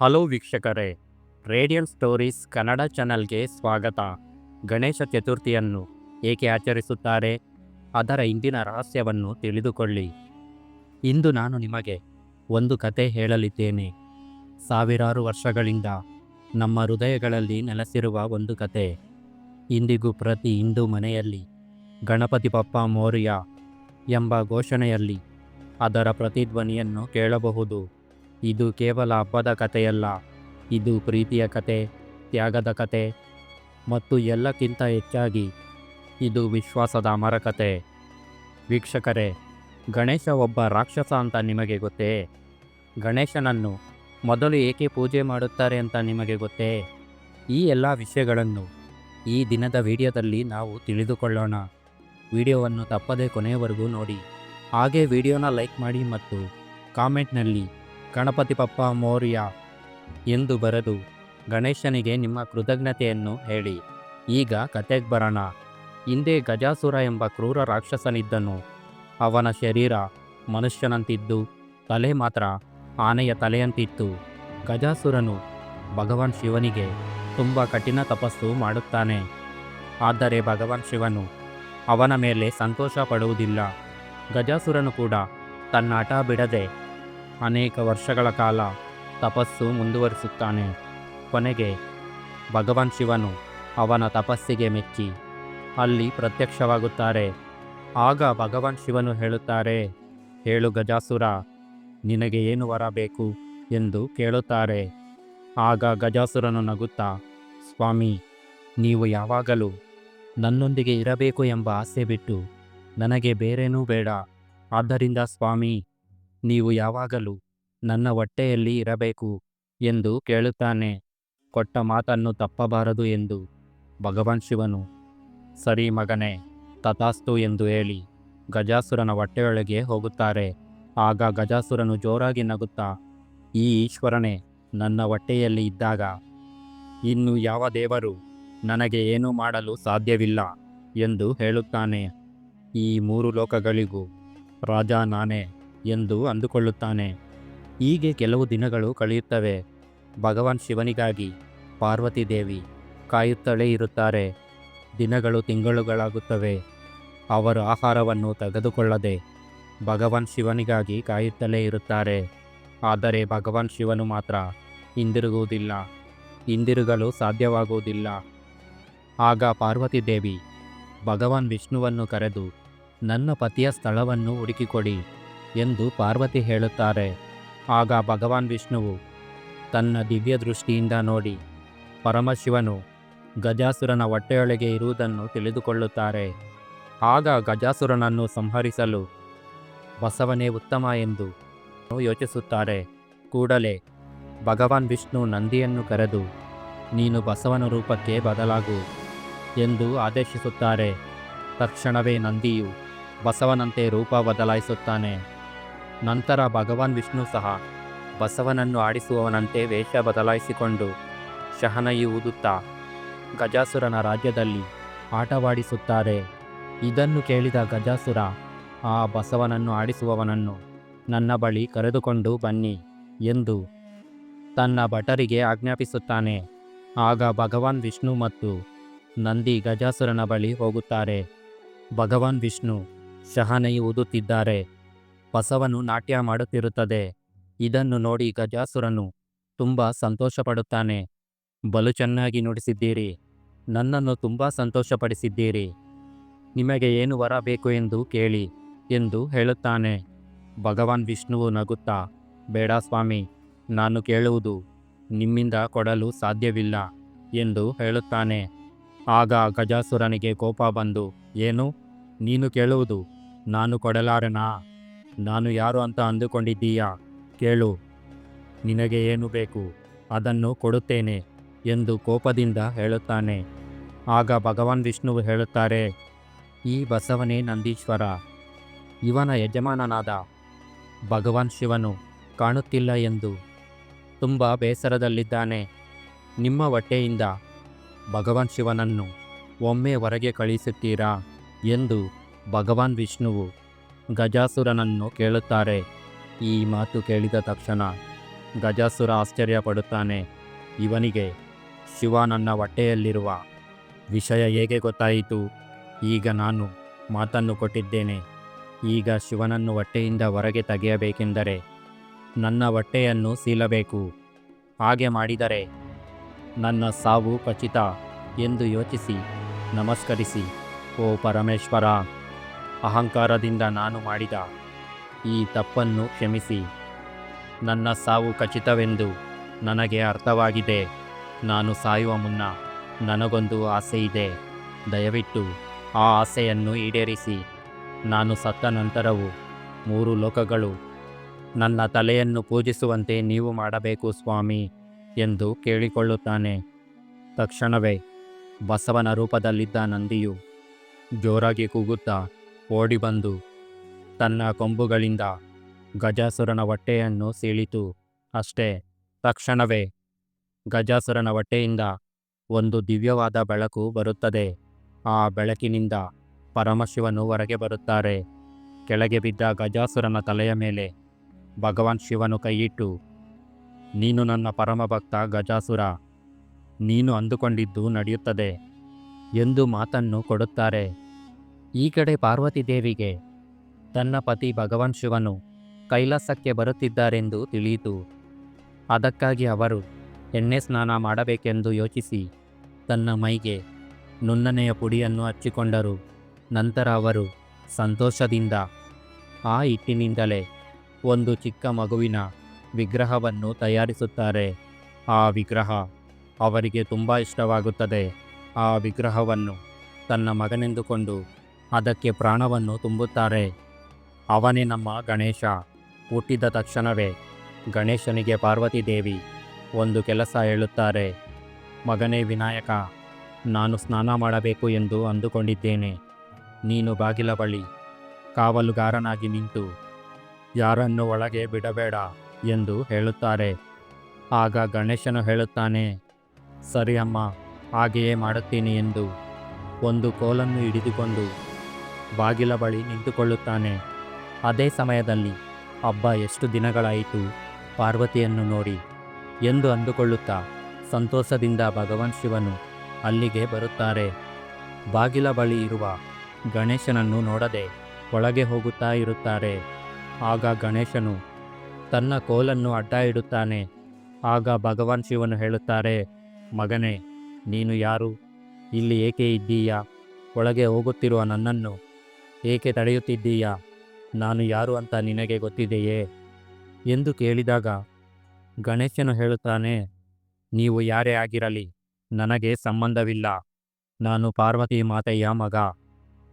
Hello ವೀಕ್ಷಕರೇ, radiant stories Kannada ಚಾನಲ್ಗೆ ಸ್ವಾಗತ. ಗಣೇಶ ಚತುರ್ಥಿಯನ್ನು ಏಕೆ ಆಚರಿಸುತ್ತಾರೆ, ಅದರ ಇಂದಿನ ರಹಸ್ಯವನ್ನು ತಿಳಿದುಕೊಳ್ಳಿ. ಇಂದು ನಾನು ನಿಮಗೆ ಒಂದು ಕತೆ ಹೇಳಲಿದ್ದೇನೆ. ಸಾವಿರಾರು ವರ್ಷಗಳಿಂದ ನಮ್ಮ ಹೃದಯಗಳಲ್ಲಿ ನೆಲೆಸಿರುವ ಒಂದು ಕತೆ. ಇಂದಿಗೂ ಪ್ರತಿ ಹಿಂದೂ ಮನೆಯಲ್ಲಿ ಗಣಪತಿ ಬಪ್ಪ ಮೌರ್ಯ ಎಂಬ ಘೋಷಣೆಯಲ್ಲಿ ಅದರ ಪ್ರತಿಧ್ವನಿಯನ್ನು ಕೇಳಬಹುದು. ಇದು ಕೇವಲ ಹಬ್ಬದ ಕಥೆಯಲ್ಲ, ಇದು ಪ್ರೀತಿಯ ಕತೆ ತ್ಯಾಗದ ಕತೆ ಮತ್ತು ಎಲ್ಲಕ್ಕಿಂತ ಹೆಚ್ಚಾಗಿ ಇದು ವಿಶ್ವಾಸದ ಅಮರ ಕತೆ ವೀಕ್ಷಕರೇ, ಗಣೇಶ ಒಬ್ಬ ರಾಕ್ಷಸ ಅಂತ ನಿಮಗೆ ಗೊತ್ತೇ? ಗಣೇಶನನ್ನು ಮೊದಲು ಏಕೆ ಪೂಜೆ ಮಾಡುತ್ತಾರೆ ಅಂತ ನಿಮಗೆ ಗೊತ್ತೇ? ಈ ಎಲ್ಲ ವಿಷಯಗಳನ್ನು ಈ ದಿನದ ವಿಡಿಯೋದಲ್ಲಿ ನಾವು ತಿಳಿದುಕೊಳ್ಳೋಣ. ವಿಡಿಯೋವನ್ನು ತಪ್ಪದೇ ಕೊನೆಯವರೆಗೂ ನೋಡಿ. ಹಾಗೆ ವಿಡಿಯೋನ ಲೈಕ್ ಮಾಡಿ ಮತ್ತು ಕಾಮೆಂಟ್ನಲ್ಲಿ ಗಣಪತಿ ಪಪ್ಪ ಮೌರ್ಯ ಎಂದು ಬರೆದು ಗಣೇಶನಿಗೆ ನಿಮ್ಮ ಕೃತಜ್ಞತೆಯನ್ನು ಹೇಳಿ. ಈಗ ಕತೆಗೆ ಬರೋಣ. ಹಿಂದೆ ಗಜಾಸುರ ಎಂಬ ಕ್ರೂರ ರಾಕ್ಷಸನಿದ್ದನು. ಅವನ ಶರೀರ ಮನುಷ್ಯನಂತಿದ್ದು, ತಲೆ ಮಾತ್ರ ಆನೆಯ ತಲೆಯಂತಿತ್ತು. ಗಜಾಸುರನು ಭಗವಾನ್ ಶಿವನಿಗೆ ತುಂಬ ಕಠಿಣ ತಪಸ್ಸು ಮಾಡುತ್ತಾನೆ. ಆದರೆ ಭಗವಾನ್ ಶಿವನು ಅವನ ಮೇಲೆ ಸಂತೋಷ ಪಡುವುದಿಲ್ಲ. ಗಜಾಸುರನು ಕೂಡ ತನ್ನ ಹಠ ಬಿಡದೆ ಅನೇಕ ವರ್ಷಗಳ ಕಾಲ ತಪಸ್ಸು ಮುಂದುವರಿಸುತ್ತಾನೆ. ಕೊನೆಗೆ ಭಗವಾನ್ ಶಿವನು ಅವನ ತಪಸ್ಸಿಗೆ ಮೆಚ್ಚಿ ಅಲ್ಲಿ ಪ್ರತ್ಯಕ್ಷವಾಗುತ್ತಾರೆ. ಆಗ ಭಗವಾನ್ ಶಿವನು ಹೇಳುತ್ತಾರೆ, ಹೇಳು ಗಜಾಸುರ, ನಿನಗೆ ಏನು ವರ ಬೇಕು? ಎಂದು ಕೇಳುತ್ತಾರೆ. ಆಗ ಗಜಾಸುರನು ನಗುತ್ತಾ, ಸ್ವಾಮಿ, ನೀವು ಯಾವಾಗಲೂ ನನ್ನೊಂದಿಗೆ ಇರಬೇಕು ಎಂಬ ಆಸೆ ಬಿಟ್ಟು ನನಗೆ ಬೇರೇನೂ ಬೇಡ. ಆದ್ದರಿಂದ ಸ್ವಾಮಿ ನೀವು ಯಾವಾಗಲೂ ನನ್ನ ಹೊಟ್ಟೆಯಲ್ಲಿ ಇರಬೇಕು ಎಂದು ಕೇಳುತ್ತಾನೆ. ಕೊಟ್ಟ ಮಾತನ್ನು ತಪ್ಪಬಾರದು ಎಂದು ಭಗವಾನ್ ಶಿವನು ಸರಿ ಮಗನೇ, ತಥಾಸ್ತು ಎಂದು ಹೇಳಿ ಗಜಾಸುರನ ಹೊಟ್ಟೆಯೊಳಗೆ ಹೋಗುತ್ತಾರೆ. ಆಗ ಗಜಾಸುರನು ಜೋರಾಗಿ ನಗುತ್ತಾ, ಈ ಈಶ್ವರನೇ, ನನ್ನ ಹೊಟ್ಟೆಯಲ್ಲಿ ಇದ್ದಾಗ ಇನ್ನು ಯಾವ ದೇವರು ನನಗೆ ಏನೂ ಮಾಡಲು ಸಾಧ್ಯವಿಲ್ಲ ಎಂದು ಹೇಳುತ್ತಾನೆ. ಈ ಮೂರು ಲೋಕಗಳಿಗೂ ರಾಜ ನಾನೇ ಎಂದು ಅಂದುಕೊಳ್ಳುತ್ತಾನೆ. ಹೀಗೆ ಕೆಲವು ದಿನಗಳು ಕಳೆಯುತ್ತವೆ. ಭಗವಾನ್ ಶಿವನಿಗಾಗಿ ಪಾರ್ವತಿ ದೇವಿ ಕಾಯುತ್ತಲೇ ಇರುತ್ತಾರೆ. ದಿನಗಳು ತಿಂಗಳುಗಳಾಗುತ್ತವೆ. ಅವರು ಆಹಾರವನ್ನು ತೆಗೆದುಕೊಳ್ಳದೆ ಭಗವಾನ್ ಶಿವನಿಗಾಗಿ ಕಾಯುತ್ತಲೇ ಇರುತ್ತಾರೆ. ಆದರೆ ಭಗವಾನ್ ಶಿವನು ಮಾತ್ರ ಹಿಂದಿರುಗುವುದಿಲ್ಲ. ಹಿಂದಿರುಗಲು ಸಾಧ್ಯವಾಗುವುದಿಲ್ಲ. ಆಗ ಪಾರ್ವತಿ ದೇವಿ ಭಗವಾನ್ ವಿಷ್ಣುವನ್ನು ಕರೆದು, ನನ್ನ ಪತಿಯ ಸ್ಥಳವನ್ನು ಹುಡುಕಿಕೊಡಿ. ಎಂದು ಪಾರ್ವತಿ ಹೇಳುತ್ತಾರೆ. ಆಗ ಭಗವಾನ್ ವಿಷ್ಣುವು ತನ್ನ ದಿವ್ಯ ದೃಷ್ಟಿಯಿಂದ ನೋಡಿ, ಪರಮಶಿವನು ಗಜಾಸುರನ ಹೊಟ್ಟೆಯೊಳಗೆ ಇರುವುದನ್ನು ತಿಳಿದುಕೊಳ್ಳುತ್ತಾರೆ. ಆಗ ಗಜಾಸುರನನ್ನು ಸಂಹರಿಸಲು ಬಸವನೇ ಉತ್ತಮ ಎಂದು ಯೋಚಿಸುತ್ತಾರೆ. ಕೂಡಲೇ ಭಗವಾನ್ ವಿಷ್ಣು ನಂದಿಯನ್ನು ಕರೆದು, ನೀನು ಬಸವನ ರೂಪಕ್ಕೆ ಬದಲಾಗು ಎಂದು ಆದೇಶಿಸುತ್ತಾರೆ. ತಕ್ಷಣವೇ ನಂದಿಯು ಬಸವನಂತೆ ರೂಪ ಬದಲಾಯಿಸುತ್ತಾನೆ. ನಂತರ ಭಗವಾನ್ ವಿಷ್ಣು ಸಹ ಬಸವನನ್ನು ಆಡಿಸುವವನಂತೆ ವೇಷ ಬದಲಾಯಿಸಿಕೊಂಡು ಶಹನಯಿ ಊದುತ್ತಾ ಗಜಾಸುರನ ರಾಜ್ಯದಲ್ಲಿ ಆಟವಾಡಿಸುತ್ತಾರೆ. ಇದನ್ನು ಕೇಳಿದ ಗಜಾಸುರ, ಆ ಬಸವನನ್ನು ಆಡಿಸುವವನನ್ನು ನನ್ನ ಬಳಿ ಕರೆದುಕೊಂಡು ಬನ್ನಿ ಎಂದು ತನ್ನ ಭಟರಿಗೆ ಆಜ್ಞಾಪಿಸುತ್ತಾನೆ. ಆಗ ಭಗವಾನ್ ವಿಷ್ಣು ಮತ್ತು ನಂದಿ ಗಜಾಸುರನ ಬಳಿ ಹೋಗುತ್ತಾರೆ. ಭಗವಾನ್ ವಿಷ್ಣು ಶಹನೈ ಊದುತ್ತಿದ್ದಾರೆ. ಬಸವನು ನಾಟ್ಯ ಮಾಡುತ್ತಿರುತ್ತದೆ. ಇದನ್ನು ನೋಡಿ ಗಜಾಸುರನು ತುಂಬ ಸಂತೋಷಪಡುತ್ತಾನೆ. ಬಲು ಚೆನ್ನಾಗಿ ನುಡಿಸಿದ್ದೀರಿ. ನನ್ನನ್ನು ತುಂಬ ಸಂತೋಷಪಡಿಸಿದ್ದೀರಿ. ನಿಮಗೆ ಏನು ವರ ಬೇಕು ಎಂದು ಕೇಳಿ ಎಂದು ಹೇಳುತ್ತಾನೆ. ಭಗವಾನ್ ವಿಷ್ಣುವು ನಗುತ್ತಾ, ಬೇಡ ಸ್ವಾಮಿ, ನಾನು ಕೇಳುವುದು ನಿಮ್ಮಿಂದ ಕೊಡಲು ಸಾಧ್ಯವಿಲ್ಲ ಎಂದು ಹೇಳುತ್ತಾನೆ. ಆಗ ಗಜಾಸುರನಿಗೆ ಕೋಪ ಬಂದು, ಏನು? ನೀನು ಕೇಳುವುದು ನಾನು ಕೊಡಲಾರೆನಾ? ನಾನು ಯಾರು ಅಂತ ಅಂದುಕೊಂಡಿದ್ದೀಯಾ? ಕೇಳು. ನಿನಗೆ ಏನು ಬೇಕು? ಅದನ್ನು ಕೊಡುತ್ತೇನೆ ಎಂದು ಕೋಪದಿಂದ ಹೇಳುತ್ತಾನೆ. ಆಗ ಭಗವಾನ್ ವಿಷ್ಣುವು ಹೇಳುತ್ತಾರೆ, ಈ ಬಸವನೇ ನಂದೀಶ್ವರ. ಇವನ ಯಜಮಾನನಾದ ಭಗವಾನ್ ಶಿವನು ಕಾಣುತ್ತಿಲ್ಲ ಎಂದು ತುಂಬ ಬೇಸರದಲ್ಲಿದ್ದಾನೆ. ನಿಮ್ಮ ಹೊಟ್ಟೆಯಿಂದ ಭಗವಾನ್ ಶಿವನನ್ನು ಒಮ್ಮೆ ಹೊರಗೆ ಕಳಿಸುತ್ತೀರಾ ಎಂದು ಭಗವಾನ್ ವಿಷ್ಣುವು ಗಜಾಸುರನನ್ನು ಕೇಳುತ್ತಾರೆ. ಈ ಮಾತು ಕೇಳಿದ ತಕ್ಷಣ ಗಜಾಸುರ ಆಶ್ಚರ್ಯಪಡುತ್ತಾನೆ. ಇವನಿಗೆ, ಶಿವ ನನ್ನ ಹೊಟ್ಟೆಯಲ್ಲಿರುವ ವಿಷಯ ಹೇಗೆ ಗೊತ್ತಾಯಿತು? ಈಗ ನಾನು ಮಾತನ್ನು ಕೊಟ್ಟಿದ್ದೇನೆ. ಈಗ ಶಿವನನ್ನು ಹೊಟ್ಟೆಯಿಂದ ಹೊರಗೆ ತೆಗೆಯಬೇಕೆಂದರೆ ನನ್ನ ಹೊಟ್ಟೆಯನ್ನು ಸೀಲಬೇಕು ಹಾಗೆ ಮಾಡಿದರೆ ನನ್ನ ಸಾವು ಖಚಿತ ಎಂದು ಯೋಚಿಸಿ ನಮಸ್ಕರಿಸಿ, ಓ ಪರಮೇಶ್ವರ! ಅಹಂಕಾರದಿಂದ ನಾನು ಮಾಡಿದ ಈ ತಪ್ಪನ್ನು ಕ್ಷಮಿಸಿ. ನನ್ನ ಸಾವು ಖಚಿತವೆಂದು ನನಗೆ ಅರ್ಥವಾಗಿದೆ. ನಾನು ಸಾಯುವ ಮುನ್ನ ನನಗೊಂದು ಆಸೆ ಇದೆ. ದಯವಿಟ್ಟು ಆ ಆಸೆಯನ್ನು ಈಡೇರಿಸಿ. ನಾನು ಸತ್ತ ನಂತರವೂ ಮೂರು ಲೋಕಗಳು ನನ್ನ ತಲೆಯನ್ನು ಪೂಜಿಸುವಂತೆ ನೀವು ಮಾಡಬೇಕು ಸ್ವಾಮಿ ಎಂದು ಕೇಳಿಕೊಳ್ಳುತ್ತಾನೆ. ತಕ್ಷಣವೇ ಬಸವನ ರೂಪದಲ್ಲಿದ್ದ ನಂದಿಯು ಜೋರಾಗಿ ಕೂಗುತ್ತಾ ಓಡಿಬಂದು ತನ್ನ ಕೊಂಬುಗಳಿಂದ ಗಜಾಸುರನ ಹೊಟ್ಟೆಯನ್ನು ಸೀಳಿತು. ಅಷ್ಟೇ, ತಕ್ಷಣವೇ ಗಜಾಸುರನ ಹೊಟ್ಟೆಯಿಂದ ಒಂದು ದಿವ್ಯವಾದ ಬೆಳಕು ಬರುತ್ತದೆ. ಆ ಬೆಳಕಿನಿಂದ ಪರಮಶಿವನು ಹೊರಗೆ ಬರುತ್ತಾರೆ. ಕೆಳಗೆ ಬಿದ್ದ ಗಜಾಸುರನ ತಲೆಯ ಮೇಲೆ ಭಗವಾನ್ ಶಿವನು ಕೈಯಿಟ್ಟು, ನೀನು ನನ್ನ ಪರಮ ಭಕ್ತ ಗಜಾಸುರ, ನೀನು ಅಂದುಕೊಂಡಿದ್ದು ನಡೆಯುತ್ತದೆ ಎಂದು ಮಾತನ್ನು ಕೊಡುತ್ತಾರೆ. ಈ ಕಡೆ ಪಾರ್ವತಿ ದೇವಿಗೆ. ತನ್ನ ಪತಿ ಭಗವಾನ್ ಶಿವನು ಕೈಲಾಸಕ್ಕೆ ಬರುತ್ತಿದ್ದಾರೆಂದು ತಿಳಿಯಿತು. ಅದಕ್ಕಾಗಿ ಅವರು ಎಣ್ಣೆ ಸ್ನಾನ ಮಾಡಬೇಕೆಂದು ಯೋಚಿಸಿ ತನ್ನ ಮೈಗೆ ನುಣ್ಣನೆಯ ಪುಡಿಯನ್ನು ಹಚ್ಚಿಕೊಂಡರು. ನಂತರ ಅವರು ಸಂತೋಷದಿಂದ ಆ ಹಿಟ್ಟಿನಿಂದಲೇ ಒಂದು ಚಿಕ್ಕ ಮಗುವಿನ ವಿಗ್ರಹವನ್ನು ತಯಾರಿಸುತ್ತಾರೆ. ಆ ವಿಗ್ರಹ ಅವರಿಗೆ ತುಂಬ ಇಷ್ಟವಾಗುತ್ತದೆ. ಆ ವಿಗ್ರಹವನ್ನು ತನ್ನ ಮಗನೆಂದುಕೊಂಡು ಅದಕ್ಕೆ ಪ್ರಾಣವನ್ನು ತುಂಬುತ್ತಾರೆ. ಅವನೇ ನಮ್ಮ ಗಣೇಶ. ಹುಟ್ಟಿದ ತಕ್ಷಣವೇ ಗಣೇಶನಿಗೆ ಪಾರ್ವತಿ ದೇವಿ ಒಂದು ಕೆಲಸ ಹೇಳುತ್ತಾರೆ. ಮಗನೇ ವಿನಾಯಕ, ನಾನು ಸ್ನಾನ ಮಾಡಬೇಕು ಎಂದು ಅಂದುಕೊಂಡಿದ್ದೇನೆ. ನೀನು ಬಾಗಿಲ ಬಳಿ ಕಾವಲುಗಾರನಾಗಿ ನಿಂತು ಯಾರನ್ನು ಒಳಗೆ ಬಿಡಬೇಡ ಎಂದು ಹೇಳುತ್ತಾರೆ. ಆಗ ಗಣೇಶನು ಹೇಳುತ್ತಾನೆ, ಸರಿ ಅಮ್ಮ, ಹಾಗೆಯೇ ಮಾಡುತ್ತೀನಿ ಎಂದು. ಒಂದು ಕೋಲನ್ನು ಹಿಡಿದುಕೊಂಡು ಬಾಗಿಲ ಬಳಿ ನಿಂತುಕೊಳ್ಳುತ್ತಾನೆ. ಅದೇ ಸಮಯದಲ್ಲಿ ಹಬ್ಬ ಎಷ್ಟು ದಿನಗಳಾಯಿತು, ಪಾರ್ವತಿಯನ್ನು ನೋಡಿ, ಎಂದು ಅಂದುಕೊಳ್ಳುತ್ತಾ ಸಂತೋಷದಿಂದ ಭಗವಾನ್ ಶಿವನು ಅಲ್ಲಿಗೆ ಬರುತ್ತಾರೆ. ಬಾಗಿಲ ಬಳಿ ಇರುವ ಗಣೇಶನನ್ನು ನೋಡದೆ ಒಳಗೆ ಹೋಗುತ್ತಾ ಇರುತ್ತಾರೆ. ಆಗ ಗಣೇಶನು ತನ್ನ ಕೋಲನ್ನು ಅಡ್ಡ ಇಡುತ್ತಾನೆ ಆಗ ಭಗವಾನ್ ಶಿವನು ಹೇಳುತ್ತಾರೆ, ಮಗನೇ, ನೀನು ಯಾರು? ಇಲ್ಲಿ ಏಕೆ ಇದ್ದೀಯಾ? ಒಳಗೆ ಹೋಗುತ್ತಿರುವ ನನ್ನನ್ನು ಏಕೆ ತಡೆಯುತ್ತಿದ್ದೀಯಾ? ನಾನು ಯಾರು ಅಂತ ನಿನಗೆ ಗೊತ್ತಿದೆಯೇ? ಎಂದು ಕೇಳಿದಾಗ, ಗಣೇಶನು ಹೇಳುತ್ತಾನೆ, ನೀವು ಯಾರೇ ಆಗಿರಲಿ, ನನಗೆ ಸಂಬಂಧವಿಲ್ಲ. ನಾನು ಪಾರ್ವತಿ ಮಾತೆಯ ಮಗ,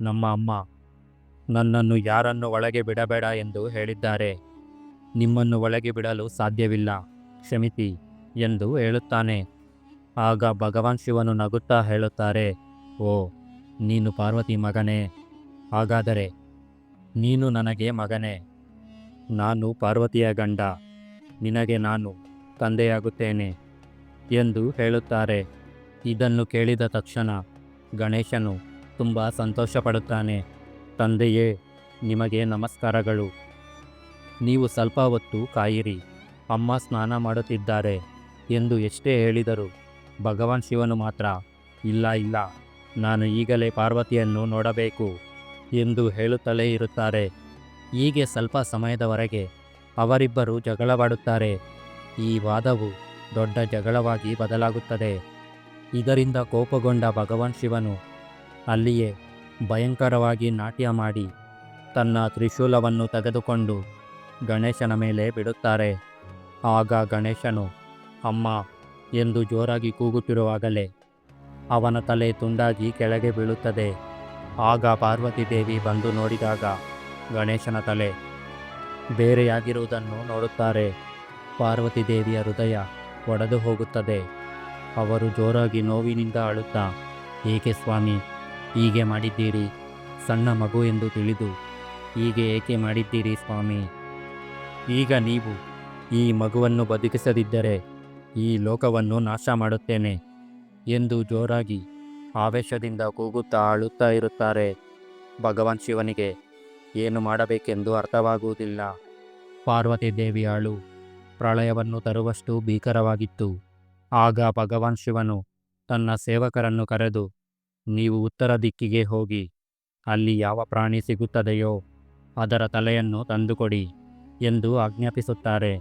ನಮ್ಮ ಅಮ್ಮ. ನನ್ನನ್ನು ಯಾರನ್ನು ಒಳಗೆ ಬಿಡಬೇಡ ಎಂದು ಹೇಳಿದ್ದಾರೆ. ನಿಮ್ಮನ್ನು ಒಳಗೆ ಬಿಡಲು ಸಾಧ್ಯವಿಲ್ಲ. ಕ್ಷಮಿಸಿ ಎಂದು ಹೇಳುತ್ತಾನೆ. ಆಗ ಭಗವಾನ್ ಶಿವನು ನಗುತ್ತಾ ಹೇಳುತ್ತಾರೆ, ಓ, ನೀನು ಪಾರ್ವತಿ ಮಗನೇ. ಹಾಗಾದರೆ ನೀನು ನನಗೆ ಮಗನೇ. ನಾನು ಪಾರ್ವತಿಯ ಗಂಡ. ನಿನಗೆ ನಾನು ತಂದೆಯಾಗುತ್ತೇನೆ ಎಂದು ಹೇಳುತ್ತಾರೆ. ಇದನ್ನು ಕೇಳಿದ ತಕ್ಷಣ ಗಣೇಶನು ತುಂಬ ಸಂತೋಷಪಡುತ್ತಾನೆ. ತಂದೆಯೇ, ನಿಮಗೆ ನಮಸ್ಕಾರಗಳು. ನೀವು ಸ್ವಲ್ಪ ಹೊತ್ತು ಕಾಯಿರಿ. ಅಮ್ಮ ಸ್ನಾನ ಮಾಡುತ್ತಿದ್ದಾರೆ ಎಂದು ಎಷ್ಟೇ ಹೇಳಿದರು ಭಗವಾನ್ ಶಿವನು ಮಾತ್ರ, ಇಲ್ಲ ಇಲ್ಲ, ನಾನು ಈಗಲೇ ಪಾರ್ವತಿಯನ್ನು ನೋಡಬೇಕು. ಎಂದು ಹೇಳುತ್ತಲೇ ಇರುತ್ತಾರೆ. ಹೀಗೆ ಸ್ವಲ್ಪ ಸಮಯದವರೆಗೆ ಅವರಿಬ್ಬರು ಜಗಳವಾಡುತ್ತಾರೆ. ಈ ವಾದವು ದೊಡ್ಡ ಜಗಳವಾಗಿ ಬದಲಾಗುತ್ತದೆ. ಇದರಿಂದ ಕೋಪಗೊಂಡ ಭಗವಾನ್ ಶಿವನು ಅಲ್ಲಿಯೇ ಭಯಂಕರವಾಗಿ ನಾಟ್ಯ ಮಾಡಿ ತನ್ನ ತ್ರಿಶೂಲವನ್ನು ತೆಗೆದುಕೊಂಡು ಗಣೇಶನ ಮೇಲೆ ಬಿಡುತ್ತಾರೆ. ಆಗ ಗಣೇಶನು, ಅಮ್ಮ, ಎಂದು ಜೋರಾಗಿ ಕೂಗುತ್ತಿರುವಾಗಲೇ ಅವನ ತಲೆ ತುಂಡಾಗಿ ಕೆಳಗೆ ಬೀಳುತ್ತದೆ. ಆಗ ಪಾರ್ವತಿ ದೇವಿ ಬಂದು ನೋಡಿದಾಗ ಗಣೇಶನ ತಲೆ ಬೇರೆಯಾಗಿರುವುದನ್ನು ನೋಡುತ್ತಾರೆ. ಪಾರ್ವತಿ ದೇವಿಯ ಹೃದಯ ಒಡೆದು ಹೋಗುತ್ತದೆ. ಅವರು ಜೋರಾಗಿ ನೋವಿನಿಂದ ಅಳುತ್ತಾ, ಏಕೆ ಸ್ವಾಮಿ, ಹೀಗೆ ಮಾಡಿದ್ದೀರಿ? ಸಣ್ಣ ಮಗು ಎಂದು ತಿಳಿದು, ಹೀಗೆ ಏಕೆ ಮಾಡಿದ್ದೀರಿ ಸ್ವಾಮಿ? ಈಗ ನೀವು ಈ ಮಗುವನ್ನು ಬದುಕಿಸದಿದ್ದರೆ ಈ ಲೋಕವನ್ನು ನಾಶ ಮಾಡುತ್ತೇನೆ ಎಂದು ಜೋರಾಗಿ ಆವೇಶದಿಂದ ಕೂಗುತ್ತಾ ಅಳುತ್ತಾ ಇರುತ್ತಾರೆ. ಭಗವಾನ್ ಶಿವನಿಗೆ, ಏನು ಮಾಡಬೇಕೆಂದು ಅರ್ಥವಾಗುವುದಿಲ್ಲ. ಪಾರ್ವತಿ ದೇವಿ ಅಳು, ಪ್ರಳಯವನ್ನು ತರುವಷ್ಟು ಭೀಕರವಾಗಿತ್ತು. ಆಗ ಭಗವಾನ್ ಶಿವನು ತನ್ನ ಸೇವಕರನ್ನು ಕರೆದು, ನೀವು ಉತ್ತರ ದಿಕ್ಕಿಗೆ ಹೋಗಿ, ಅಲ್ಲಿ ಯಾವ ಪ್ರಾಣಿ ಸಿಗುತ್ತದೆಯೋ ಅದರ ತಲೆಯನ್ನು ತಂದುಕೊಡಿ ಎಂದು ಆಜ್ಞಾಪಿಸುತ್ತಾರೆ.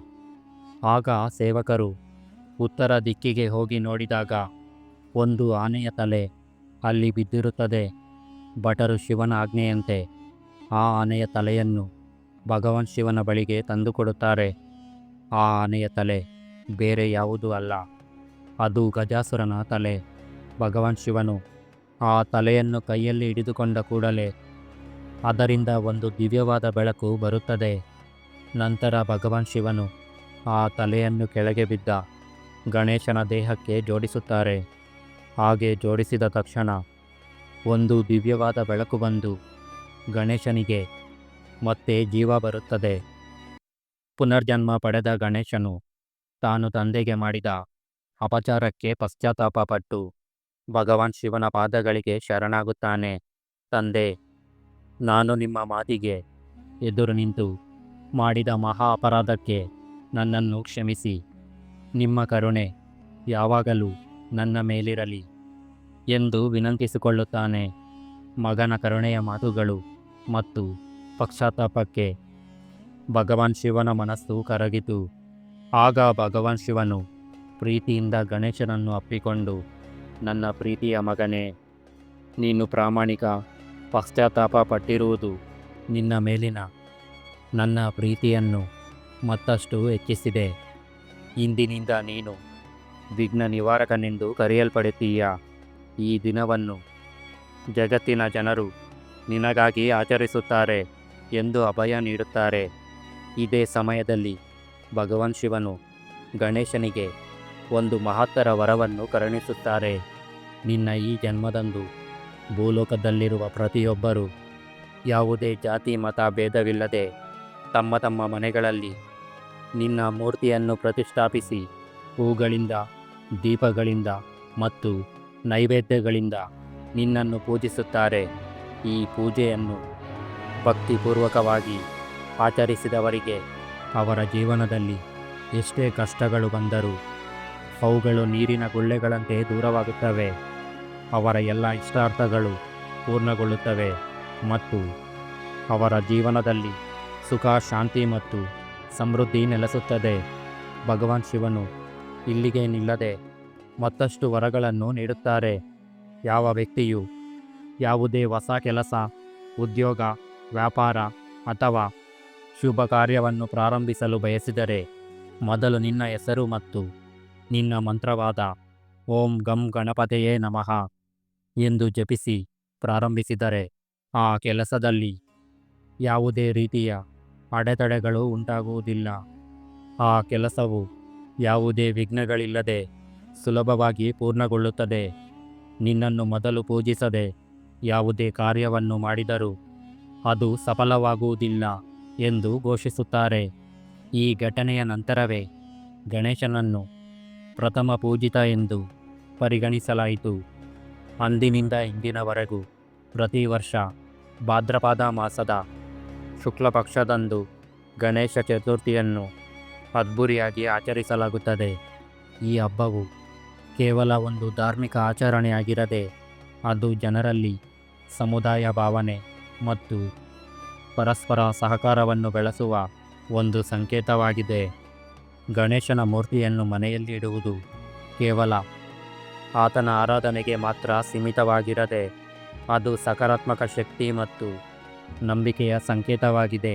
ಆಗ ಸೇವಕರು ಉತ್ತರ ದಿಕ್ಕಿಗೆ ಹೋಗಿ ನೋಡಿದಾಗ ಒಂದು ಆನೆಯ ತಲೆ ಅಲ್ಲಿ ಬಿದ್ದಿರುತ್ತದೆ. ಭಟರು ಶಿವನ ಆಜ್ಞೆಯಂತೆ ಆ ಆನೆಯ ತಲೆಯನ್ನು ಭಗವಾನ್ ಶಿವನ ಬಳಿಗೆ ತಂದುಕೊಡುತ್ತಾರೆ. ಆ ಆನೆಯ ತಲೆ ಬೇರೆ ಯಾವುದೂ ಅಲ್ಲ. ಅದು ಗಜಾಸುರನ ತಲೆ. ಭಗವಾನ್ ಶಿವನು ಆ ತಲೆಯನ್ನು ಕೈಯಲ್ಲಿ ಹಿಡಿದುಕೊಂಡ ಕೂಡಲೇ ಅದರಿಂದ ಒಂದು ದಿವ್ಯವಾದ ಬೆಳಕು ಬರುತ್ತದೆ. ನಂತರ ಭಗವಾನ್ ಶಿವನು ಆ ತಲೆಯನ್ನು ಕೆಳಗೆ ಬಿದ್ದ ಗಣೇಶನ ದೇಹಕ್ಕೆ ಜೋಡಿಸುತ್ತಾರೆ. ಹಾಗೆ ಜೋಡಿಸಿದ ತಕ್ಷಣ ಒಂದು ದಿವ್ಯವಾದ ಬೆಳಕು ಬಂದು ಗಣೇಶನಿಗೆ, ಮತ್ತೆ ಜೀವ ಬರುತ್ತದೆ. ಪುನರ್ಜನ್ಮ ಪಡೆದ ಗಣೇಶನು ತಾನು ತಂದೆಗೆ ಮಾಡಿದ ಅಪಚಾರಕ್ಕೆ ಪಶ್ಚಾತ್ತಾಪಪಟ್ಟು ಭಗವಾನ್ ಶಿವನ ಪಾದಗಳಿಗೆ ಶರಣಾಗುತ್ತಾನೆ. ತಂದೆ, ನಾನು ನಿಮ್ಮ ಮಾತಿಗೆ ಎದುರು ನಿಂತು ಮಾಡಿದ ಮಹಾ ಅಪರಾಧಕ್ಕೆ ನನ್ನನ್ನು ಕ್ಷಮಿಸಿ. ನಿಮ್ಮ ಕರುಣೆ ಯಾವಾಗಲೂ ನನ್ನ ಮೇಲಿರಲಿ ಎಂದು ವಿನಂತಿಸಿಕೊಳ್ಳುತ್ತಾನೆ. ಮಗನ ಕರುಣೆಯ ಮಾತುಗಳು ಮತ್ತು ಪಕ್ಷಾತಾಪಕ್ಕೆ ಭಗವಾನ್ ಶಿವನ ಮನಸ್ಸು ಕರಗಿತು. ಆಗ ಭಗವಾನ್ ಶಿವನು ಪ್ರೀತಿಯಿಂದ ಗಣೇಶನನ್ನು ಅಪ್ಪಿಕೊಂಡು, ನನ್ನ ಪ್ರೀತಿಯ ಮಗನೇ, ನೀನು ಪ್ರಾಮಾಣಿಕ, ಪಶ್ಚಾತ್ತಾಪ ಪಟ್ಟಿರುವುದು ನಿನ್ನ ಮೇಲಿನ ನನ್ನ ಪ್ರೀತಿಯನ್ನು ಮತ್ತಷ್ಟು ಹೆಚ್ಚಿಸಿದೆ. ಇಂದಿನಿಂದ ನೀನು ವಿಘ್ನ ನಿವಾರಕನೆಂದು ಕರೆಯಲ್ಪಡುತ್ತೀಯ? ಈ ದಿನವನ್ನು ಜಗತ್ತಿನ ಜನರು ನಿನಗಾಗಿ ಆಚರಿಸುತ್ತಾರೆ ಎಂದು ಅಭಯ ನೀಡುತ್ತಾರೆ. ಇದೇ ಸಮಯದಲ್ಲಿ ಭಗವಾನ್ ಶಿವನು ಗಣೇಶನಿಗೆ ಒಂದು ಮಹತ್ತರ ವರವನ್ನು ಕರುಣಿಸುತ್ತಾರೆ. ನಿನ್ನ ಈ ಜನ್ಮದಂದು ಭೂಲೋಕದಲ್ಲಿರುವ ಪ್ರತಿಯೊಬ್ಬರೂ ಯಾವುದೇ ಜಾತಿ, ಮತ, ಭೇದವಿಲ್ಲದೆ ತಮ್ಮ ತಮ್ಮ ಮನೆಗಳಲ್ಲಿ ನಿನ್ನ ಮೂರ್ತಿಯನ್ನು ಪ್ರತಿಷ್ಠಾಪಿಸಿ ಹೂಗಳಿಂದ ದೀಪಗಳಿಂದ ಮತ್ತು ನೈವೇದ್ಯಗಳಿಂದ ನಿನ್ನನ್ನು ಪೂಜಿಸುತ್ತಾರೆ. ಈ ಪೂಜೆಯನ್ನು ಭಕ್ತಿಪೂರ್ವಕವಾಗಿ ಆಚರಿಸಿದವರಿಗೆ ಅವರ ಜೀವನದಲ್ಲಿ ಎಷ್ಟೇ ಕಷ್ಟಗಳು ಬಂದರೂ ಅವುಗಳು ನೀರಿನ ಗುಳ್ಳೆಗಳಂತೆ ದೂರವಾಗುತ್ತವೆ. ಅವರ ಎಲ್ಲ ಇಷ್ಟಾರ್ಥಗಳು ಪೂರ್ಣಗೊಳ್ಳುತ್ತವೆ ಮತ್ತು ಅವರ ಜೀವನದಲ್ಲಿ ಸುಖ, ಶಾಂತಿ ಮತ್ತು ಸಮೃದ್ಧಿ ನೆಲೆಸುತ್ತದೆ. ಭಗವಾನ್ ಶಿವನು ಇಲ್ಲಿಗೆ ನಿಲ್ಲದೆ ಮತ್ತಷ್ಟು ವರಗಳನ್ನು ನೀಡುತ್ತಾರೆ. ಯಾವ ವ್ಯಕ್ತಿಯು ಯಾವುದೇ ಹೊಸ ಕೆಲಸ, ಉದ್ಯೋಗ, ವ್ಯಾಪಾರ ಅಥವಾ ಶುಭ ಕಾರ್ಯವನ್ನು ಪ್ರಾರಂಭಿಸಲು ಬಯಸಿದರೆ ಮೊದಲು ನಿನ್ನ ಹೆಸರು ಮತ್ತು ನಿನ್ನ ಮಂತ್ರವಾದ ಓಂ ಗಂ ಗಣಪತೆಯೇ ನಮಃ ಎಂದು ಜಪಿಸಿ ಪ್ರಾರಂಭಿಸಿದರೆ ಆ ಕೆಲಸದಲ್ಲಿ ಯಾವುದೇ ರೀತಿಯ ಅಡೆತಡೆಗಳು ಉಂಟಾಗುವುದಿಲ್ಲ. ಆ ಕೆಲಸವು ಯಾವುದೇ ವಿಘ್ನಗಳಿಲ್ಲದೆ ಸುಲಭವಾಗಿ ಪೂರ್ಣಗೊಳ್ಳುತ್ತದೆ. ನಿನ್ನನ್ನು ಮೊದಲು ಪೂಜಿಸದೆ ಯಾವುದೇ ಕಾರ್ಯವನ್ನು ಮಾಡಿದರೂ ಅದು ಸಫಲವಾಗುವುದಿಲ್ಲ ಎಂದು ಘೋಷಿಸುತ್ತಾರೆ. ಈ ಘಟನೆಯ ನಂತರವೇ ಗಣೇಶನನ್ನು ಪ್ರಥಮ ಪೂಜಿತ ಎಂದು ಪರಿಗಣಿಸಲಾಯಿತು. ಅಂದಿನಿಂದ ಇಂದಿನವರೆಗೂ ಪ್ರತಿ ವರ್ಷ ಭಾದ್ರಪಾದ ಮಾಸದ ಶುಕ್ಲಪಕ್ಷದಂದು ಗಣೇಶ ಚತುರ್ಥಿಯನ್ನು ಅದ್ಭುರಿಯಾಗಿ ಆಚರಿಸಲಾಗುತ್ತದೆ. ಈ ಹಬ್ಬವು ಕೇವಲ ಒಂದು ಧಾರ್ಮಿಕ ಆಚರಣೆಯಾಗಿರದೆ, ಅದು ಜನರಲ್ಲಿ ಸಮುದಾಯ ಭಾವನೆ ಮತ್ತು ಪರಸ್ಪರ ಸಹಕಾರವನ್ನು ಬೆಳೆಸುವ ಒಂದು ಸಂಕೇತವಾಗಿದೆ. ಗಣೇಶನ ಮೂರ್ತಿಯನ್ನು ಮನೆಯಲ್ಲಿ ಇಡುವುದು ಕೇವಲ ಆತನ ಆರಾಧನೆಗೆ ಮಾತ್ರ ಸೀಮಿತವಾಗಿರದೆ, ಅದು ಸಕಾರಾತ್ಮಕ ಶಕ್ತಿ ಮತ್ತು ನಂಬಿಕೆಯ ಸಂಕೇತವಾಗಿದೆ.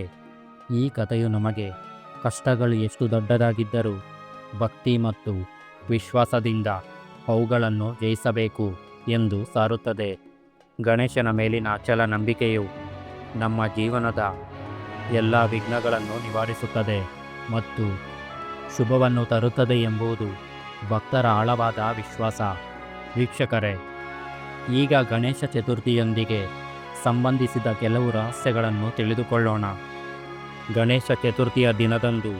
ಈ ಕಥೆಯು ನಮಗೆ ಕಷ್ಟಗಳು ಎಷ್ಟು ದೊಡ್ಡದಾಗಿದ್ದರೂ ಭಕ್ತಿ ಮತ್ತು ವಿಶ್ವಾಸದಿಂದ ಅವುಗಳನ್ನು ಜಯಿಸಬೇಕು ಎಂದು ಸಾರುತ್ತದೆ. ಗಣೇಶನ ಮೇಲಿನ ಅಚಲ ನಂಬಿಕೆಯು ನಮ್ಮ ಜೀವನದ ಎಲ್ಲ ವಿಘ್ನಗಳನ್ನು ನಿವಾರಿಸುತ್ತದೆ ಮತ್ತು ಶುಭವನ್ನು ತರುತ್ತದೆ ಎಂಬುದು ಭಕ್ತರ ಆಳವಾದ ವಿಶ್ವಾಸ. ವೀಕ್ಷಕರೇ, ಈಗ ಗಣೇಶ ಚತುರ್ಥಿಯೊಂದಿಗೆ ಸಂಬಂಧಿಸಿದ ಕೆಲವು ರಹಸ್ಯಗಳನ್ನು ತಿಳಿದುಕೊಳ್ಳೋಣ. ಗಣೇಶ ಚತುರ್ಥಿಯ ದಿನದಂದು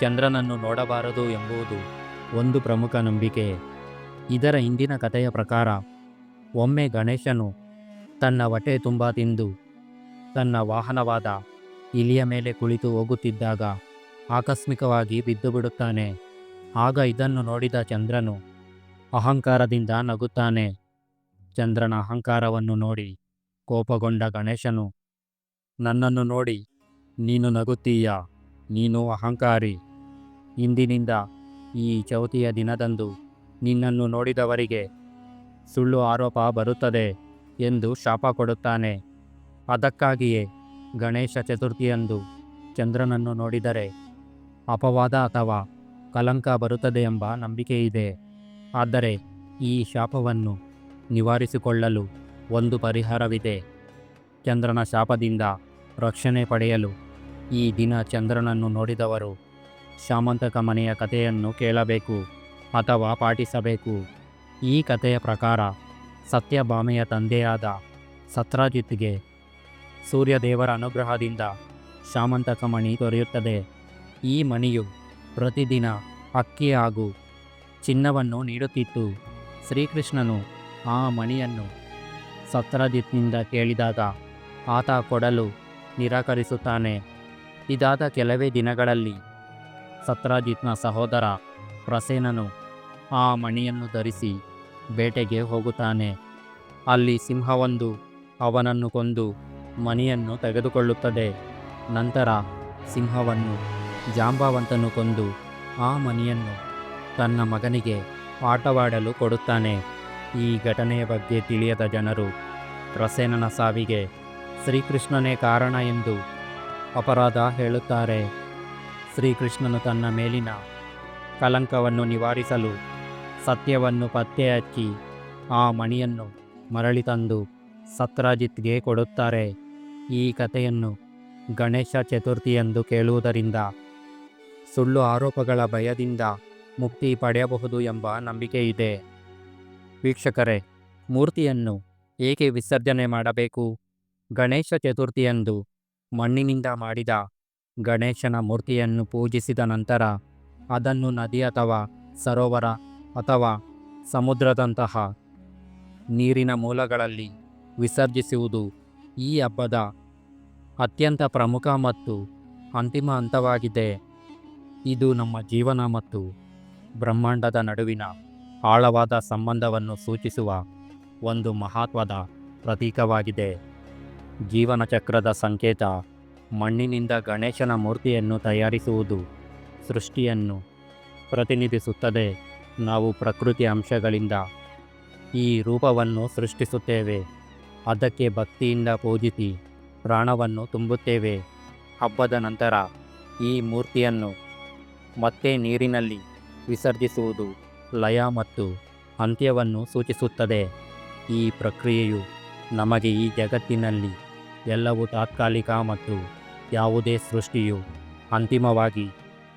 ಚಂದ್ರನನ್ನು ನೋಡಬಾರದು ಎಂಬುದು ಒಂದು ಪ್ರಮುಖ ನಂಬಿಕೆ. ಇದರ ಹಿಂದಿನ ಕಥೆಯ ಪ್ರಕಾರ, ಒಮ್ಮೆ ಗಣೇಶನು ತನ್ನ ಹೊಟ್ಟೆ ತುಂಬ ತಿಂದು ತನ್ನ ವಾಹನವಾದ ಇಲಿಯ ಮೇಲೆ ಕುಳಿತು ಹೋಗುತ್ತಿದ್ದಾಗ ಆಕಸ್ಮಿಕವಾಗಿ ಬಿದ್ದು ಬಿಡುತ್ತಾನೆ. ಆಗ ಇದನ್ನು ನೋಡಿದ ಚಂದ್ರನು ಅಹಂಕಾರದಿಂದ ನಗುತ್ತಾನೆ. ಚಂದ್ರನ ಅಹಂಕಾರವನ್ನು ನೋಡಿ ಕೋಪಗೊಂಡ ಗಣೇಶನು, ನನ್ನನ್ನು ನೋಡಿ ನೀನು ನಗುತ್ತೀಯ? ನೀನು ಅಹಂಕಾರಿ. ಇಂದಿನಿಂದ ಈ ಚೌತಿಯ ದಿನದಂದು ನಿನ್ನನ್ನು ನೋಡಿದವರಿಗೆ ಸುಳ್ಳು ಆರೋಪ ಬರುತ್ತದೆ ಎಂದು ಶಾಪ ಕೊಡುತ್ತಾನೆ. ಅದಕ್ಕಾಗಿಯೇ ಗಣೇಶ ಚತುರ್ಥಿಯಂದು ಚಂದ್ರನನ್ನು ನೋಡಿದರೆ ಅಪವಾದ ಅಥವಾ ಕಲಂಕ ಬರುತ್ತದೆ ಎಂಬ ನಂಬಿಕೆಯಿದೆ ಆದರೆ ಈ ಶಾಪವನ್ನು ನಿವಾರಿಸಿಕೊಳ್ಳಲು ಒಂದು ಪರಿಹಾರವಿದೆ. ಚಂದ್ರನ ಶಾಪದಿಂದ ರಕ್ಷಣೆ ಪಡೆಯಲು ಈ ದಿನ ಚಂದ್ರನನ್ನು ನೋಡಿದವರು, ಶಾಮಂತಕ ಮನೆಯ ಕಥೆಯನ್ನು ಕೇಳಬೇಕು ಅಥವಾ ಪಾಠಿಸಬೇಕು. ಈ ಕಥೆಯ ಪ್ರಕಾರ ಸತ್ಯಭಾಮೆಯ ತಂದೆಯಾದ ಸತ್ರಾಜಿತ್ಗೆ ಸೂರ್ಯದೇವರ ಅನುಗ್ರಹದಿಂದ ಶಾಮಂತಕ ಮಣಿ ದೊರೆಯುತ್ತದೆ. ಈ ಮಣಿಯು ಪ್ರತಿದಿನ ಅಕ್ಕಿ ಹಾಗೂ ಚಿನ್ನವನ್ನು ನೀಡುತ್ತಿತ್ತು. ಶ್ರೀಕೃಷ್ಣನು ಆ ಮಣಿಯನ್ನು ಸತ್ರಾಜಿತ್ನಿಂದ ಕೇಳಿದಾಗ, ಆತ ಕೊಡಲು ನಿರಾಕರಿಸುತ್ತಾನೆ. ಇದಾದ ಕೆಲವೇ ದಿನಗಳಲ್ಲಿ ಸತ್ರಾಜಿತ್ನ ಸಹೋದರ ಪ್ರಸೇನನು ಆ ಮಣಿಯನ್ನು ಧರಿಸಿ ಬೇಟೆಗೆ ಹೋಗುತ್ತಾನೆ. ಅಲ್ಲಿ ಸಿಂಹವೊಂದು ಅವನನ್ನು ಕೊಂದು ಮಣಿಯನ್ನು ತೆಗೆದುಕೊಳ್ಳುತ್ತದೆ. ನಂತರ ಸಿಂಹವನ್ನು ಜಾಂಬಾವಂತನು ಕೊಂದು ಆ ಮಣಿಯನ್ನು ತನ್ನ ಮಗನಿಗೆ ಆಟವಾಡಲು ಕೊಡುತ್ತಾನೆ. ಈ ಘಟನೆಯ ಬಗ್ಗೆ ತಿಳಿಯದ ಜನರು ಪ್ರಸೇನನ ಸಾವಿಗೆ ಶ್ರೀಕೃಷ್ಣನೇ ಕಾರಣ ಎಂದು ಅಪರಾಧ ಹೇಳುತ್ತಾರೆ. ಶ್ರೀಕೃಷ್ಣನು ತನ್ನ ಮೇಲಿನ ಕಲಂಕವನ್ನು ನಿವಾರಿಸಲು ಸತ್ಯವನ್ನು ಪತ್ತೆ ಹಚ್ಚಿ ಆ ಮಣಿಯನ್ನು ಮರಳಿ ತಂದು ಸತ್ರಾಜಿತ್ಗೆ ಕೊಡುತ್ತಾರೆ. ಈ ಕಥೆಯನ್ನು ಗಣೇಶ ಚತುರ್ಥಿಯಂದು ಕೇಳುವುದರಿಂದ ಸುಳ್ಳು ಆರೋಪಗಳ ಭಯದಿಂದ ಮುಕ್ತಿ ಪಡೆಯಬಹುದು ಎಂಬ ನಂಬಿಕೆ ಇದೆ. ವೀಕ್ಷಕರೇ, ಮೂರ್ತಿಯನ್ನು ಏಕೆ ವಿಸರ್ಜನೆ ಮಾಡಬೇಕು? ಗಣೇಶ ಚತುರ್ಥಿಯಂದು ಮಣ್ಣಿನಿಂದ ಮಾಡಿದ ಗಣೇಶನ ಮೂರ್ತಿಯನ್ನು ಪೂಜಿಸಿದ ನಂತರ ಅದನ್ನು ನದಿ ಅಥವಾ ಸರೋವರ ಅಥವಾ ಸಮುದ್ರದಂತಹ ನೀರಿನ ಮೂಲಗಳಲ್ಲಿ ವಿಸರ್ಜಿಸುವುದು ಈ ಹಬ್ಬದ ಅತ್ಯಂತ ಪ್ರಮುಖ ಮತ್ತು ಅಂತಿಮ ಹಂತವಾಗಿದೆ. ಇದು ನಮ್ಮ ಜೀವನ ಮತ್ತು ಬ್ರಹ್ಮಾಂಡದ ನಡುವಿನ ಆಳವಾದ ಸಂಬಂಧವನ್ನು ಸೂಚಿಸುವ ಒಂದು ಮಹತ್ವದ ಪ್ರತೀಕವಾಗಿದೆ. ಜೀವನ ಚಕ್ರದ ಸಂಕೇತ. ಮಣ್ಣಿನಿಂದ ಗಣೇಶನ ಮೂರ್ತಿಯನ್ನು ತಯಾರಿಸುವುದು ಸೃಷ್ಟಿಯನ್ನು ಪ್ರತಿನಿಧಿಸುತ್ತದೆ. ನಾವು ಪ್ರಕೃತಿ ಅಂಶಗಳಿಂದ ಈ ರೂಪವನ್ನು ಸೃಷ್ಟಿಸುತ್ತೇವೆ. ಅದಕ್ಕೆ ಭಕ್ತಿಯಿಂದ ಪೂಜಿಸಿ ಪ್ರಾಣವನ್ನು ತುಂಬುತ್ತೇವೆ. ಹಬ್ಬದ ನಂತರ ಈ ಮೂರ್ತಿಯನ್ನು ಮತ್ತೆ ನೀರಿನಲ್ಲಿ ವಿಸರ್ಜಿಸುವುದು ಲಯ ಮತ್ತು ಅಂತ್ಯವನ್ನು ಸೂಚಿಸುತ್ತದೆ. ಈ ಪ್ರಕ್ರಿಯೆಯು ನಮಗೆ ಈ ಜಗತ್ತಿನಲ್ಲಿ ಎಲ್ಲವೂ ತಾತ್ಕಾಲಿಕ ಮತ್ತು ಯಾವುದೇ ಸೃಷ್ಟಿಯು ಅಂತಿಮವಾಗಿ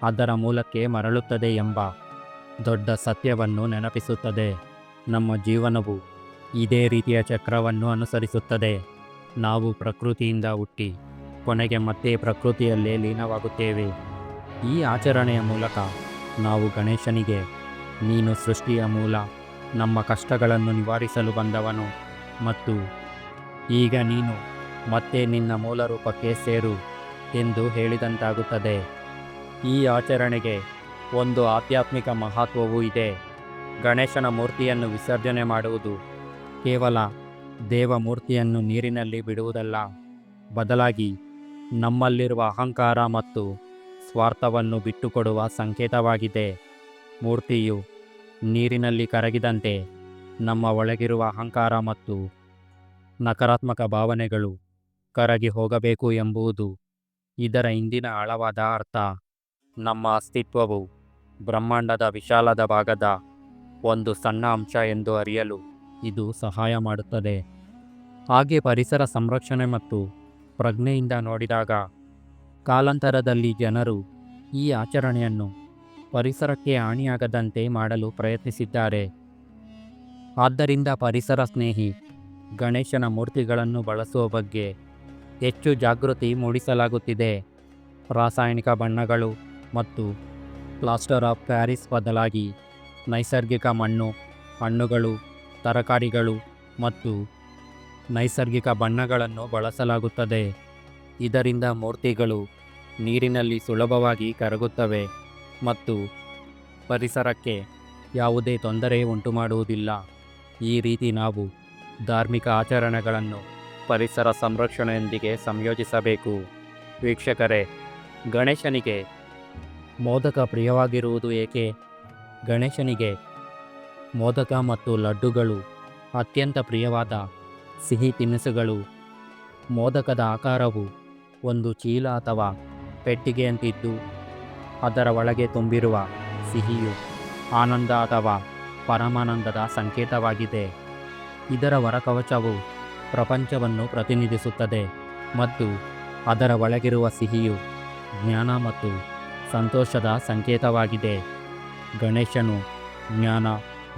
ಅದರ ಮೂಲಕ್ಕೆ ಮರಳುತ್ತದೆ ಎಂಬ ದೊಡ್ಡ ಸತ್ಯವನ್ನು ನೆನಪಿಸುತ್ತದೆ. ನಮ್ಮ ಜೀವನವು ಇದೇ ರೀತಿಯ ಚಕ್ರವನ್ನು ಅನುಸರಿಸುತ್ತದೆ. ನಾವು ಪ್ರಕೃತಿಯಿಂದ ಹುಟ್ಟಿ ಕೊನೆಗೆ ಮತ್ತೆ ಪ್ರಕೃತಿಯಲ್ಲೇ ಲೀನವಾಗುತ್ತೇವೆ. ಈ ಆಚರಣೆಯ ಮೂಲಕ ನಾವು ಗಣೇಶನಿಗೆ, ನೀನು ಸೃಷ್ಟಿಯ ಮೂಲ, ನಮ್ಮ ಕಷ್ಟಗಳನ್ನು ನಿವಾರಿಸಲು ಬಂದವನು ಮತ್ತು ಈಗ ನೀನು ಮತ್ತೆ ನಿನ್ನ ಮೂಲ ರೂಪಕ್ಕೆ ಸೇರು ಎಂದು ಹೇಳಿದಂತಾಗುತ್ತದೆ. ಈ ಆಚರಣೆಗೆ ಒಂದು ಆಧ್ಯಾತ್ಮಿಕ ಮಹತ್ವವೂ ಇದೆ. ಗಣೇಶನ ಮೂರ್ತಿಯನ್ನು ವಿಸರ್ಜನೆ ಮಾಡುವುದು ಕೇವಲ ದೇವ ಮೂರ್ತಿಯನ್ನು ನೀರಿನಲ್ಲಿ ಬಿಡುವುದಲ್ಲ, ಬದಲಾಗಿ ನಮ್ಮಲ್ಲಿರುವ ಅಹಂಕಾರ ಮತ್ತು ಸ್ವಾರ್ಥವನ್ನು ಬಿಟ್ಟುಕೊಡುವ ಸಂಕೇತವಾಗಿದೆ. ಮೂರ್ತಿಯು ನೀರಿನಲ್ಲಿ ಕರಗಿದಂತೆ ನಮ್ಮ ಒಳಗಿರುವ ಅಹಂಕಾರ ಮತ್ತು ನಕಾರಾತ್ಮಕ ಭಾವನೆಗಳು ಕರಗಿ ಹೋಗಬೇಕು ಎಂಬುದು ಇದರ ಹಿಂದಿನ ಆಳವಾದ ಅರ್ಥ. ನಮ್ಮ ಅಸ್ತಿತ್ವವು ಬ್ರಹ್ಮಾಂಡದ ವಿಶಾಲದ ಭಾಗದ ಒಂದು ಸಣ್ಣ ಅಂಶ ಎಂದು ಅರಿಯಲು ಇದು ಸಹಾಯ ಮಾಡುತ್ತದೆ. ಹಾಗೆ ಪರಿಸರ ಸಂರಕ್ಷಣೆ ಮತ್ತು ಪ್ರಜ್ಞೆಯಿಂದ ನೋಡಿದಾಗ ಕಾಲಾಂತರದಲ್ಲಿ ಜನರು ಈ ಆಚರಣೆಯನ್ನು ಪರಿಸರಕ್ಕೆ ಹಾನಿಯಾಗದಂತೆ ಮಾಡಲು ಪ್ರಯತ್ನಿಸಿದ್ದಾರೆ. ಆದ್ದರಿಂದ ಪರಿಸರ ಸ್ನೇಹಿ ಗಣೇಶನ ಮೂರ್ತಿಗಳನ್ನು ಬಳಸುವ ಬಗ್ಗೆ ಹೆಚ್ಚು ಜಾಗೃತಿ ಮೂಡಿಸಲಾಗುತ್ತಿದೆ. ರಾಸಾಯನಿಕ ಬಣ್ಣಗಳು ಮತ್ತು ಪ್ಲಾಸ್ಟರ್ ಆಫ್ ಪ್ಯಾರಿಸ್ ಬದಲಾಗಿ ನೈಸರ್ಗಿಕ ಮಣ್ಣು, ಹಣ್ಣುಗಳು, ತರಕಾರಿಗಳು ಮತ್ತು ನೈಸರ್ಗಿಕ ಬಣ್ಣಗಳನ್ನು ಬಳಸಲಾಗುತ್ತದೆ. ಇದರಿಂದ ಮೂರ್ತಿಗಳು ನೀರಿನಲ್ಲಿ ಸುಲಭವಾಗಿ ಕರಗುತ್ತವೆ ಮತ್ತು ಪರಿಸರಕ್ಕೆ ಯಾವುದೇ ತೊಂದರೆ ಉಂಟುಮಾಡುವುದಿಲ್ಲ. ಈ ರೀತಿ ನಾವು ಧಾರ್ಮಿಕ ಆಚರಣೆಗಳನ್ನು ಪರಿಸರ ಸಂರಕ್ಷಣೆಯೊಂದಿಗೆ ಸಂಯೋಜಿಸಬೇಕು. ವೀಕ್ಷಕರೇ, ಗಣೇಶನಿಗೆ ಮೋದಕ ಪ್ರಿಯವಾಗಿರುವುದು ಏಕೆ? ಗಣೇಶನಿಗೆ ಮೋದಕ ಮತ್ತು ಲಡ್ಡುಗಳು ಅತ್ಯಂತ ಪ್ರಿಯವಾದ ಸಿಹಿ ತಿನಿಸುಗಳು. ಮೋದಕದ ಆಕಾರವು ಒಂದು ಚೀಲ ಅಥವಾ ಪೆಟ್ಟಿಗೆಯಂತಿದ್ದು, ಅದರ ಒಳಗೆ ತುಂಬಿರುವ ಸಿಹಿಯು ಆನಂದ ಅಥವಾ ಪರಮಾನಂದದ ಸಂಕೇತವಾಗಿದೆ. ಇದರ ಹೊರಕವಚವು ಪ್ರಪಂಚವನ್ನು ಪ್ರತಿನಿಧಿಸುತ್ತದೆ ಮತ್ತು ಅದರ ಒಳಗಿರುವ ಸಿಹಿಯು ಜ್ಞಾನ ಮತ್ತು ಸಂತೋಷದ ಸಂಕೇತವಾಗಿದೆ. ಗಣೇಶನು ಜ್ಞಾನ,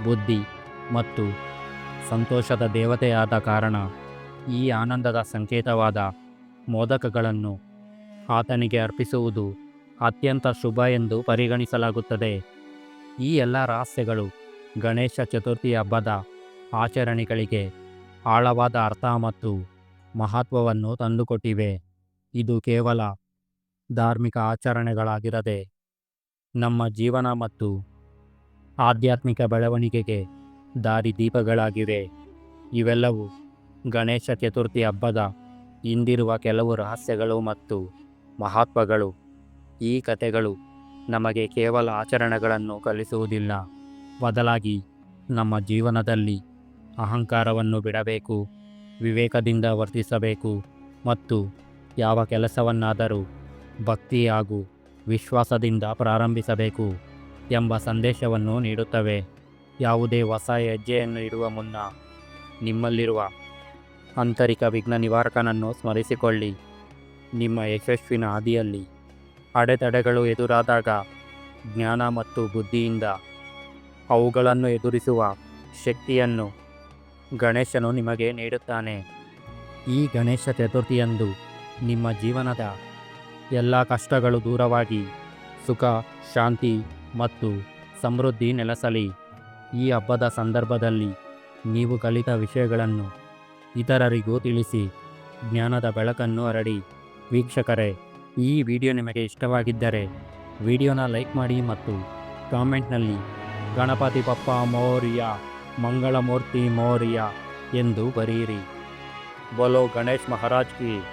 ಬುದ್ಧಿ ಮತ್ತು ಸಂತೋಷದ ದೇವತೆಯಾದ ಕಾರಣ ಈ ಆನಂದದ ಸಂಕೇತವಾದ ಮೋದಕಗಳನ್ನು ಆತನಿಗೆ ಅರ್ಪಿಸುವುದು ಅತ್ಯಂತ ಶುಭ ಎಂದು ಪರಿಗಣಿಸಲಾಗುತ್ತದೆ. ಈ ಎಲ್ಲ ರಹಸ್ಯಗಳು ಗಣೇಶ ಚತುರ್ಥಿ ಹಬ್ಬದ ಆಚರಣೆಗಳಿಗೆ ಆಳವಾದ ಅರ್ಥ ಮತ್ತು ಮಹತ್ವವನ್ನು ತಂದುಕೊಟ್ಟಿವೆ. ಇದು ಕೇವಲ ಧಾರ್ಮಿಕ ಆಚರಣೆಗಳಾಗಿರದೆ ನಮ್ಮ ಜೀವನ ಮತ್ತು ಆಧ್ಯಾತ್ಮಿಕ ಬೆಳವಣಿಗೆಗೆ ದಾರಿದೀಪಗಳಾಗಿವೆ ಇವೆಲ್ಲವೂ ಗಣೇಶ ಚತುರ್ಥಿ ಹಬ್ಬದ ಹಿಂದಿರುವ ಕೆಲವು ರಹಸ್ಯಗಳು ಮತ್ತು ಮಹತ್ವಗಳು. ಈ ಕಥೆಗಳು ನಮಗೆ ಕೇವಲ ಆಚರಣೆಗಳನ್ನು ಕಲಿಸುವುದಿಲ್ಲ. ಬದಲಾಗಿ ನಮ್ಮ ಜೀವನದಲ್ಲಿ ಅಹಂಕಾರವನ್ನು ಬಿಡಬೇಕು, ವಿವೇಕದಿಂದ ವರ್ತಿಸಬೇಕು ಮತ್ತು ಯಾವ ಕೆಲಸವನ್ನಾದರೂ ಭಕ್ತಿ ಹಾಗೂ ವಿಶ್ವಾಸದಿಂದ ಪ್ರಾರಂಭಿಸಬೇಕು ಎಂಬ ಸಂದೇಶವನ್ನು ನೀಡುತ್ತವೆ. ಯಾವುದೇ ಹೊಸ ಹೆಜ್ಜೆಯನ್ನು ಇಡುವ ಮುನ್ನ ನಿಮ್ಮಲ್ಲಿರುವ ಆಂತರಿಕ ವಿಘ್ನ ನಿವಾರಕನನ್ನು ಸ್ಮರಿಸಿಕೊಳ್ಳಿ. ನಿಮ್ಮ ಯಶಸ್ವಿನ ಹಾದಿಯಲ್ಲಿ ಅಡೆತಡೆಗಳು ಎದುರಾದಾಗ ಜ್ಞಾನ ಮತ್ತು ಬುದ್ಧಿಯಿಂದ ಅವುಗಳನ್ನು ಎದುರಿಸುವ ಶಕ್ತಿಯನ್ನು ಗಣೇಶನು ನಿಮಗೆ ನೀಡುತ್ತಾನೆ. ಈ ಗಣೇಶ ಚತುರ್ಥಿಯಂದು ನಿಮ್ಮ ಜೀವನದ ಎಲ್ಲ ಕಷ್ಟಗಳು ದೂರವಾಗಿ ಸುಖ, ಶಾಂತಿ ಮತ್ತು ಸಮೃದ್ಧಿ ನೆಲೆಸಲಿ. ಈ ಹಬ್ಬದ ಸಂದರ್ಭದಲ್ಲಿ ನೀವು ಕಲಿತ ವಿಷಯಗಳನ್ನು ಇತರರಿಗೂ ತಿಳಿಸಿ. ಜ್ಞಾನದ ಬೆಳಕನ್ನು ಹರಡಿ. ವೀಕ್ಷಕರೇ, ಈ ವಿಡಿಯೋ ನಿಮಗೆ ಇಷ್ಟವಾಗಿದ್ದರೆ ವಿಡಿಯೋನ ಲೈಕ್ ಮಾಡಿ ಮತ್ತು ಕಾಮೆಂಟ್ನಲ್ಲಿ ಗಣಪತಿ ಪಪ್ಪ ಮೌರ್ಯ ಮಂಗಳಮೂರ್ತಿ ಮೌರ್ಯ ಎಂದು ಬರೆಯಿರಿ ಬೋಲೋ ಗಣೇಶ್ ಮಹಾರಾಜ್ ಕಿ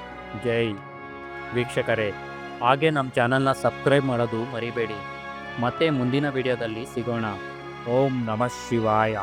ಜೈ. ವೀಕ್ಷಕರೇ, ಹಾಗೆ ನಮ್ಮ ಚಾನಲ್ನ ಸಬ್ಸ್ಕ್ರೈಬ್ ಮಾಡೋದು ಮರಿಬೇಡಿ. ಮತ್ತೆ ಮುಂದಿನ ವಿಡಿಯೋದಲ್ಲಿ ಸಿಗೋಣ. ಓಂ ನಮಃ ಶಿವಾಯ.